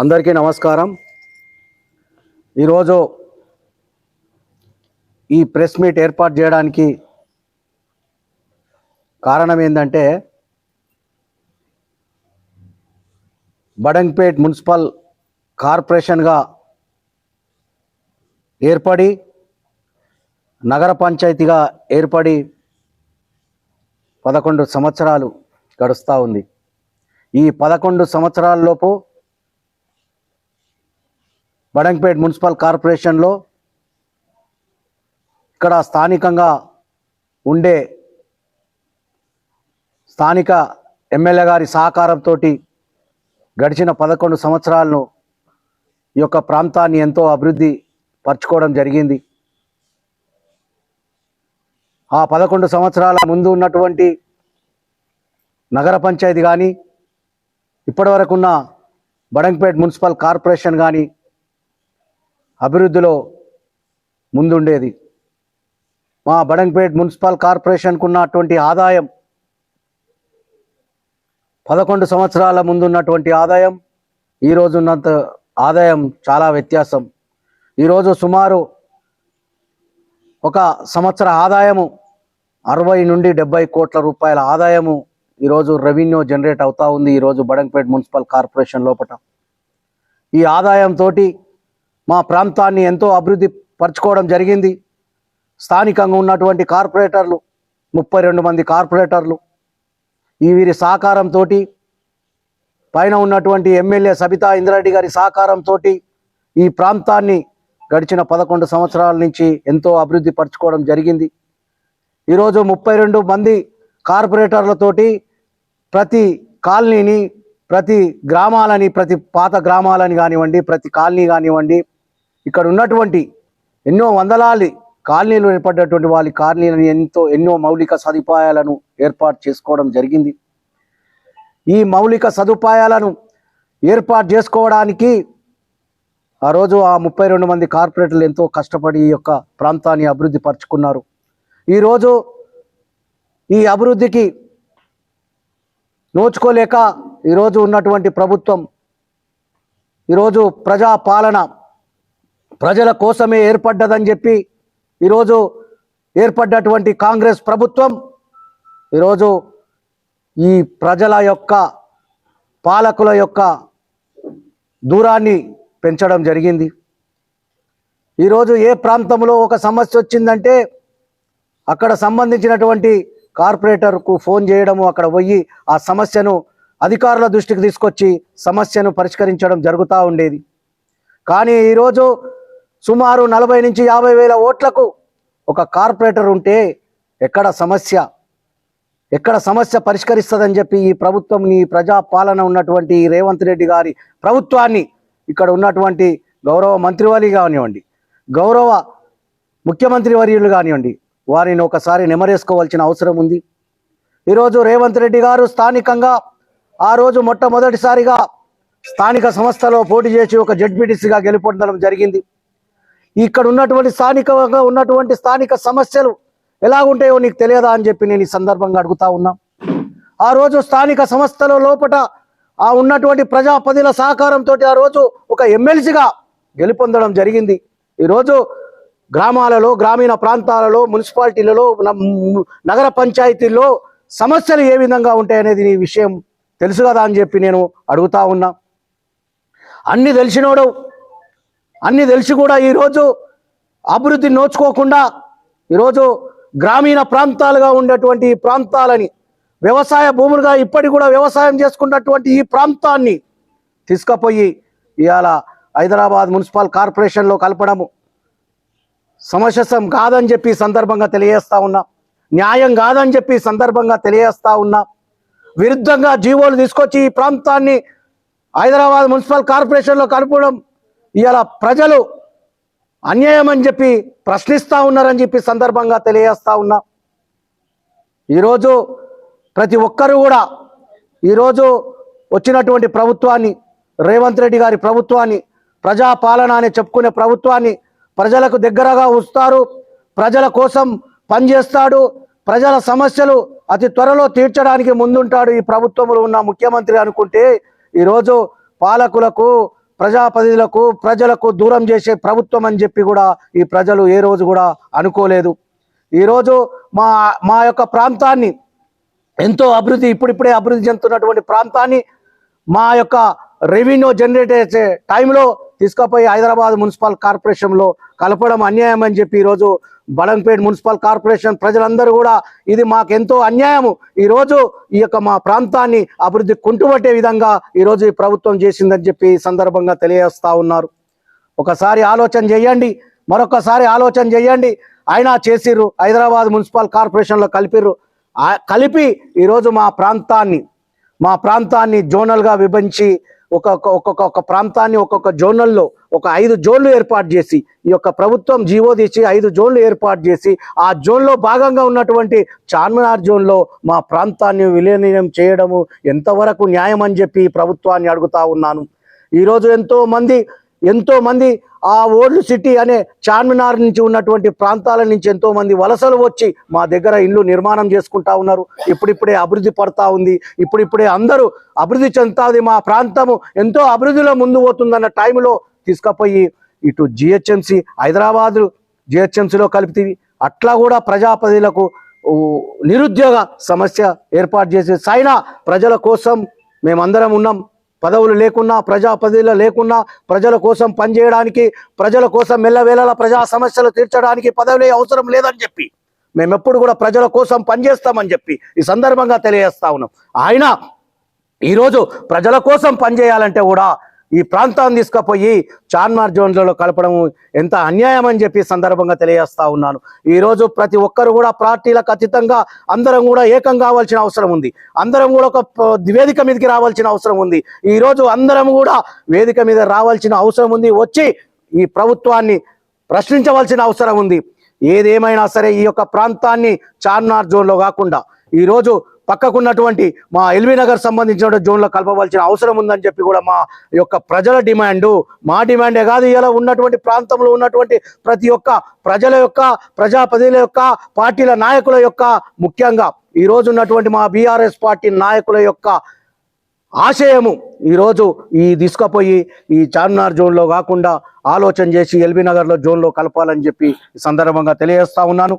అందరికీ నమస్కారం. ఈరోజు ఈ ప్రెస్ మీట్ ఏర్పాటు చేయడానికి కారణం ఏంటంటే బడంగ్పేట్ మున్సిపల్ కార్పొరేషన్గా ఏర్పడి నగర పంచాయతీగా ఏర్పడి పదకొండు సంవత్సరాలు గడుస్తూ ఉంది. ఈ పదకొండు సంవత్సరాలలోపు బడంపేట్ మున్సిపల్ కార్పొరేషన్లో ఇక్కడ స్థానికంగా ఉండే స్థానిక ఎమ్మెల్యే గారి సహకారంతో గడిచిన పదకొండు సంవత్సరాలను ఈ యొక్క ప్రాంతాన్ని ఎంతో అభివృద్ధి పరచుకోవడం జరిగింది. ఆ పదకొండు సంవత్సరాల ముందు ఉన్నటువంటి నగర పంచాయతీ కానీ ఇప్పటివరకున్న బడంపేట్ మున్సిపల్ కార్పొరేషన్ కానీ అభివృద్ధిలో ముందుండేది. మా బడంగ్పేట్ మున్సిపల్ కార్పొరేషన్కు ఉన్నటువంటి ఆదాయం పదకొండు సంవత్సరాల ముందున్నటువంటి ఆదాయం ఈరోజు ఉన్నంత ఆదాయం చాలా వ్యత్యాసం. ఈరోజు సుమారు ఒక సంవత్సర ఆదాయము అరవై నుండి డెబ్బై కోట్ల రూపాయల ఆదాయము ఈరోజు రెవెన్యూ జనరేట్ అవుతూ ఉంది ఈరోజు బడంగ్పేట్ మున్సిపల్ కార్పొరేషన్ లోపల ఈ ఆదాయంతో మా ప్రాంతాన్ని ఎంతో అభివృద్ధి పరచుకోవడం జరిగింది. స్థానికంగా ఉన్నటువంటి కార్పొరేటర్లు ముప్పై రెండు మంది కార్పొరేటర్లు ఈ వీరి సహకారంతో పైన ఉన్నటువంటి ఎమ్మెల్యే సబితా ఇంద్రారెడ్డి గారి సహకారంతో ఈ ప్రాంతాన్ని గడిచిన పదకొండు సంవత్సరాల నుంచి ఎంతో అభివృద్ధి పరచుకోవడం జరిగింది. ఈరోజు ముప్పై రెండు మంది కార్పొరేటర్లతోటి ప్రతి కాలనీని ప్రతి గ్రామాలని ప్రతి పాత గ్రామాలని కానివ్వండి ప్రతి కాలనీ కానివ్వండి ఇక్కడ ఉన్నటువంటి ఎన్నో వందలాది కాలనీలు ఏర్పడినటువంటి వాళ్ళ కాలనీలను ఎంతో ఎన్నో మౌలిక సదుపాయాలను ఏర్పాటు చేసుకోవడం జరిగింది. ఈ మౌలిక సదుపాయాలను ఏర్పాటు చేసుకోవడానికి ఆ రోజు ఆ ముప్పై రెండు మంది కార్పొరేటర్లు ఎంతో కష్టపడి ఈ యొక్క ప్రాంతాన్ని అభివృద్ధి పరుచుకున్నారు. ఈరోజు ఈ అభివృద్ధికి నోచుకోలేక ఈరోజు ఉన్నటువంటి ప్రభుత్వం ఈరోజు ప్రజా పాలన ప్రజల కోసమే ఏర్పడ్డదని చెప్పి ఈరోజు ఏర్పడ్డటువంటి కాంగ్రెస్ ప్రభుత్వం ఈరోజు ఈ ప్రజల యొక్క పాలకుల యొక్క దూరాన్ని పెంచడం జరిగింది. ఈరోజు ఏ ప్రాంతంలో ఒక సమస్య వచ్చిందంటే అక్కడ సంబంధించినటువంటి కార్పొరేటర్కు ఫోన్ చేయడము అక్కడ పోయి ఆ సమస్యను అధికారుల దృష్టికి తీసుకొచ్చి సమస్యను పరిష్కరించడం జరుగుతూ ఉండేది. కానీ ఈరోజు సుమారు నలభై నుంచి యాభై వేల ఓట్లకు ఒక కార్పొరేటర్ ఉంటే ఎక్కడ సమస్య? ఎక్కడ సమస్య పరిష్కరిస్తుందని చెప్పి ఈ ప్రభుత్వం ఈ ప్రజాపాలన ఉన్నటువంటి రేవంత్ రెడ్డి గారి ప్రభుత్వాన్ని ఇక్కడ ఉన్నటువంటి గౌరవ మంత్రివర్యులు కానివ్వండి గౌరవ ముఖ్యమంత్రి వర్యులు కానివ్వండి వారిని ఒకసారి నెమరేసుకోవాల్సిన అవసరం ఉంది. ఈరోజు రేవంత్ రెడ్డి గారు స్థానికంగా ఆ రోజు మొట్టమొదటిసారిగా స్థానిక సంస్థలో పోటీ చేసి ఒక జడ్పీటీసీగా గెలుపొందడం జరిగింది. ఇక్కడ ఉన్నటువంటి స్థానికంగా ఉన్నటువంటి స్థానిక సమస్యలు ఎలా ఉంటాయో నీకు తెలియదా అని చెప్పి నేను ఈ సందర్భంగా అడుగుతా ఉన్నా. ఆ రోజు స్థానిక సంస్థల లోపట ఆ ఉన్నటువంటి ప్రజాపతిల సహకారంతో ఆ రోజు ఒక ఎమ్మెల్సీగా గెలుపొందడం జరిగింది. ఈరోజు గ్రామాలలో గ్రామీణ ప్రాంతాలలో మున్సిపాలిటీలలో నగర పంచాయతీల్లో సమస్యలు ఏ విధంగా ఉంటాయనేది నీ విషయం తెలుసు కదా అని చెప్పి నేను అడుగుతా ఉన్నా. అన్ని తెలిసినోడు అన్ని తెలిసి కూడా ఈరోజు అభివృద్ధి నోచుకోకుండా ఈరోజు గ్రామీణ ప్రాంతాలుగా ఉండేటువంటి ఈ ప్రాంతాలని వ్యవసాయ భూములుగా ఇప్పటికి కూడా వ్యవసాయం చేసుకున్నటువంటి ఈ ప్రాంతాన్ని తీసుకుపోయి ఇవాళ హైదరాబాద్ మున్సిపల్ కార్పొరేషన్లో కలపడము. సమస్యసం కాదని చెప్పి సందర్భంగా తెలియజేస్తా ఉన్నా న్యాయం కాదని చెప్పి సందర్భంగా తెలియజేస్తా ఉన్నా విరుద్ధంగా జీవోలు తీసుకొచ్చి ఈ ప్రాంతాన్ని హైదరాబాద్ మున్సిపల్ కార్పొరేషన్లో కలపడం ఇలా ప్రజలు అన్యాయం అని చెప్పి ప్రశ్నిస్తూ ఉన్నారని చెప్పి సందర్భంగా తెలియజేస్తా ఉన్నా. ఈరోజు ప్రతి ఒక్కరూ కూడా ఈరోజు వచ్చినటువంటి ప్రభుత్వాన్ని రేవంత్ రెడ్డి గారి ప్రభుత్వాన్ని ప్రజాపాలన అని చెప్పుకునే ప్రభుత్వాన్ని ప్రజలకు దగ్గరగా వస్తారు ప్రజల కోసం పనిచేస్తాడు. ప్రజల సమస్యలు అతి త్వరలో తీర్చడానికి ముందుంటాడు ఈ ప్రభుత్వంలో ఉన్న ముఖ్యమంత్రి అనుకుంటే ఈరోజు పాలకులకు ప్రజాప్రతినిధులకు ప్రజలకు దూరం చేసే ప్రభుత్వం అని చెప్పి కూడా ఈ ప్రజలు ఏ రోజు కూడా అనుకోలేదు. ఈరోజు మా మా యొక్క ప్రాంతాన్ని ఎంతో అభివృద్ధి ఇప్పుడిప్పుడే అభివృద్ధి చెందుతున్నటువంటి ప్రాంతాన్ని మా యొక్క రెవెన్యూ జనరేట్ చేసే టైంలో తీసుకుపోయి హైదరాబాద్ మున్సిపల్ కార్పొరేషన్లో కలపడం అన్యాయం అని చెప్పి ఈరోజు బడంపేట్ మున్సిపల్ కార్పొరేషన్ ప్రజలందరూ కూడా ఇది మాకెంతో అన్యాయము. ఈరోజు ఈ యొక్క మా ప్రాంతాన్ని అభివృద్ధి కుంటుపట్టే విధంగా ఈరోజు ఈ ప్రభుత్వం చేసిందని చెప్పి సందర్భంగా తెలియజేస్తా ఉన్నారు. ఒకసారి ఆలోచన చేయండి. మరొకసారి ఆలోచన చేయండి. అయినా చేసిర్రు. హైదరాబాద్ మున్సిపల్ కార్పొరేషన్లో కలిపిర్రు. కలిపి ఈరోజు మా ప్రాంతాన్ని మా ప్రాంతాన్ని జోనల్గా విభజించి ఒక్కొక్క ఒక్కొక్క ఒక ప్రాంతాన్ని ఒక్కొక్క జోన్లలో ఒక ఐదు జోన్లు ఏర్పాటు చేసి ఈ యొక్క ప్రభుత్వం జీవో తీసి ఐదు జోన్లు ఏర్పాటు చేసి ఆ జోన్లో భాగంగా ఉన్నటువంటి చార్మినార్ జోన్లో మా ప్రాంతాన్ని విలీనం చేయడము ఎంతవరకు న్యాయం అని చెప్పి ప్రభుత్వాన్ని అడుగుతా ఉన్నాను. ఈరోజు ఎంతో ఎంతోమంది ఎంతో మంది ఆ ఓల్డ్ సిటీ అనే చార్మినార్ నుంచి ఉన్నటువంటి ప్రాంతాల నుంచి ఎంతో మంది వలసలు వచ్చి మా దగ్గర ఇల్లు నిర్మాణం చేసుకుంటా ఉన్నారు. ఇప్పుడిప్పుడే అభివృద్ధి పడతా ఉంది. ఇప్పుడిప్పుడే అందరూ అభివృద్ధి చెందుతుంది మా ప్రాంతము. ఎంతో అభివృద్ధిలో ముందు పోతుందన్న టైంలో తీసుకుపోయి ఇటు జిహెచ్ఎంసి హైదరాబాద్ జిహెచ్ఎంసిలో కలిపితివి అట్లా కూడా ప్రజాపతిలకు నిరుద్యోగ సమస్య ఏర్పాటు చేసే సైనా ప్రజల కోసం మేమందరం ఉన్నాం. పదవులు లేకున్నా ప్రజాపతిలో లేకున్నా ప్రజల కోసం పనిచేయడానికి ప్రజల కోసం మెల్లవేళలా ప్రజా సమస్యలు తీర్చడానికి పదవులే అవసరం లేదని చెప్పి మేము ఎప్పుడు కూడా ప్రజల కోసం పనిచేస్తామని చెప్పి ఈ సందర్భంగా తెలియజేస్తా ఉన్నాం. ఆయన ఈరోజు ప్రజల కోసం పనిచేయాలంటే కూడా ఈ ప్రాంతాన్ని తీసుకుపోయి చార్మార్ జోన్లలో కలపడం ఎంత అన్యాయం అని చెప్పి సందర్భంగా తెలియజేస్తా ఉన్నాను. ఈరోజు ప్రతి ఒక్కరు కూడా పార్టీలకు అతీతంగా అందరం కూడా ఏకం కావాల్సిన అవసరం ఉంది. అందరం కూడా ఒక వేదిక మీదకి రావాల్సిన అవసరం ఉంది. ఈరోజు అందరం కూడా వేదిక మీద రావాల్సిన అవసరం ఉంది. వచ్చి ఈ ప్రభుత్వాన్ని ప్రశ్నించవలసిన అవసరం ఉంది. ఏదేమైనా సరే ఈ యొక్క ప్రాంతాన్ని చార్మినార్ జోన్లో కాకుండా ఈరోజు పక్కకున్నటువంటి మా ఎల్బీ నగర్ సంబంధించిన జోన్లో కలపవలసిన అవసరం ఉందని చెప్పి కూడా మా యొక్క ప్రజల డిమాండ్ మా డిమాండే కాదు ఇలా ఉన్నటువంటి ప్రాంతంలో ఉన్నటువంటి ప్రతి ఒక్క ప్రజల యొక్క ప్రజాప్రతినిధుల యొక్క పార్టీల నాయకుల యొక్క ముఖ్యంగా ఈరోజు ఉన్నటువంటి మా బీఆర్ఎస్ పార్టీ నాయకుల యొక్క ఆశయము ఈరోజు ఈ తీసుకుపోయి ఈ చార్మినార్ జోన్లో కాకుండా ఆలోచన చేసి ఎల్బీ నగర్లో జోన్లో కలపాలని చెప్పి సందర్భంగా తెలియజేస్తా ఉన్నాను.